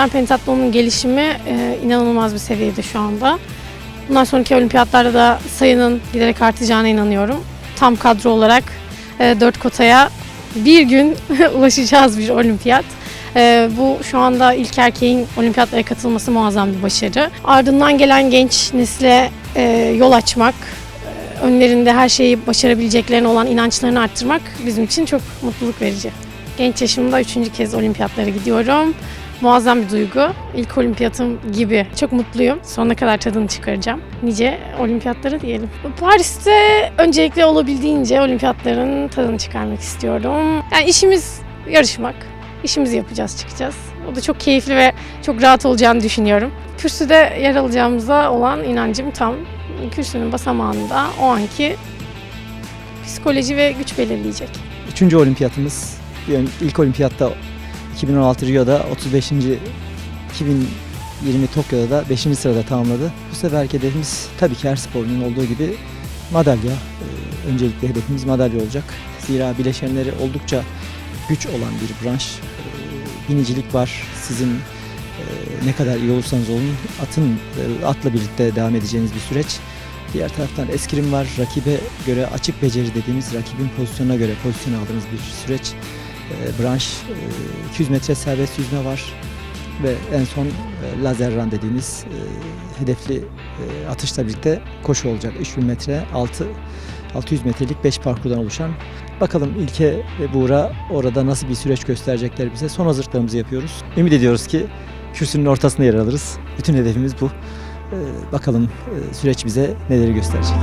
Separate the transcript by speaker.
Speaker 1: modern pentatlonun gelişimi e, inanılmaz bir seviyede şu anda. Bundan sonraki olimpiyatlarda da sayının giderek artacağına inanıyorum. Tam kadro olarak e, dört kotaya bir gün ulaşacağız bir olimpiyat. E, bu şu anda ilk erkeğin olimpiyatlara katılması muazzam bir başarı. Ardından gelen genç nesle e, yol açmak, e, önlerinde her şeyi başarabileceklerine olan inançlarını arttırmak bizim için çok mutluluk verici. Genç yaşımda üçüncü kez olimpiyatlara gidiyorum. Muazzam bir duygu. İlk olimpiyatım gibi. Çok mutluyum. Sonuna kadar tadını çıkaracağım. Nice olimpiyatlara diyelim. Paris'te öncelikle olabildiğince olimpiyatların tadını çıkarmak istiyorum. Yani işimiz yarışmak. İşimizi yapacağız, çıkacağız. O da çok keyifli ve çok rahat olacağını düşünüyorum. Kürsüde yer alacağımıza olan inancım tam. Kürsünün basamağında o anki psikoloji ve güç belirleyecek.
Speaker 2: Üçüncü olimpiyatımız. Ön- ilk olimpiyatta 2016 Rio'da 35. 2020 Tokyo'da da 5. sırada tamamladı. Bu seferki hedefimiz tabii ki her sporunun olduğu gibi madalya. Ee, Öncelikle hedefimiz madalya olacak. Zira bileşenleri oldukça güç olan bir branş. Ee, Binicilik var. Sizin e, ne kadar iyi olursanız olun atın e, atla birlikte devam edeceğiniz bir süreç. Diğer taraftan eskrim var. Rakibe göre açık beceri dediğimiz rakibin pozisyonuna göre pozisyon aldığınız bir süreç. E, branş, e, 200 metre serbest yüzme var ve en son e, lazer run dediğimiz e, hedefli e, atışla birlikte koşu olacak. 3000 metre 6 600 metrelik 5 parkurdan oluşan. Bakalım İlke ve Buğra orada nasıl bir süreç gösterecekler bize. Son hazırlıklarımızı yapıyoruz. Ümit ediyoruz ki kürsünün ortasında yer alırız. Bütün hedefimiz bu. E, bakalım e, süreç bize neleri gösterecek.